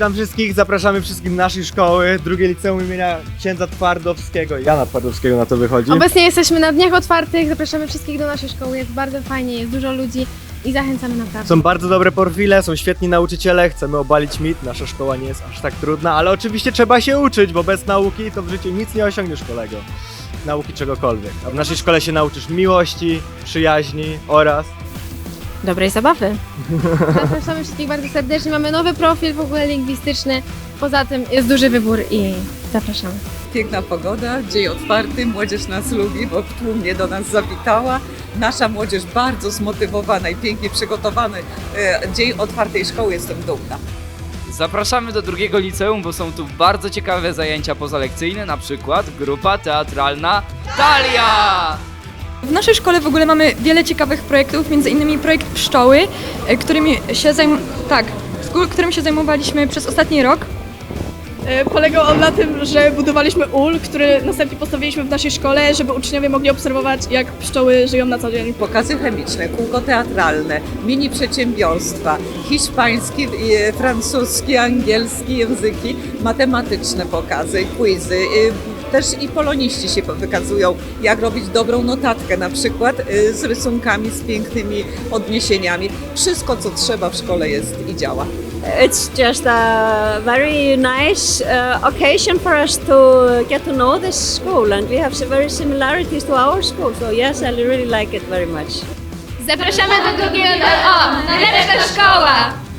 Witam wszystkich, zapraszamy wszystkich do naszej szkoły, drugie liceum imienia księdza Twardowskiego. Jana Twardowskiego na to wychodzi. Obecnie jesteśmy na dniach otwartych, zapraszamy wszystkich do naszej szkoły, jest bardzo fajnie, jest dużo ludzi i zachęcamy naprawdę. Są bardzo dobre profile, są świetni nauczyciele, chcemy obalić mit, nasza szkoła nie jest aż tak trudna, ale oczywiście trzeba się uczyć, bo bez nauki to w życiu nic nie osiągniesz kolego. Nauki czegokolwiek. A w naszej szkole się nauczysz miłości, przyjaźni oraz Dobrej zabawy. Zapraszamy wszystkich bardzo serdecznie, mamy nowy profil w ogóle lingwistyczny, poza tym jest duży wybór i zapraszamy. Piękna pogoda, dzień otwarty, młodzież nas lubi, bo tłumnie do nas zawitała. Nasza młodzież bardzo zmotywowana i pięknie przygotowany e, dzień otwartej szkoły, jestem dumna. Zapraszamy do drugiego liceum, bo są tu bardzo ciekawe zajęcia pozalekcyjne, na przykład grupa teatralna Talia! W naszej szkole w ogóle mamy wiele ciekawych projektów, między innymi projekt pszczoły, e, którymi się zajm... tak, z- którym się zajmowaliśmy przez ostatni rok. E, Polegał on na tym, że budowaliśmy ul, który następnie postawiliśmy w naszej szkole, żeby uczniowie mogli obserwować, jak pszczoły żyją na co dzień. Pokazy chemiczne, kółko teatralne, mini przedsiębiorstwa, hiszpański, e, francuski, angielski języki, matematyczne pokazy, quizy. Też i poloniści się wykazują, jak robić dobrą notatkę, na przykład e, z rysunkami, z pięknymi odniesieniami. Wszystko, co trzeba w szkole jest i działa. It's just a very nice uh, occasion for us to get to know this school, and we have some very similarities to our school. So yes, I really like it very much. Zapraszamy do drugiego, o, najlepsza szkoła!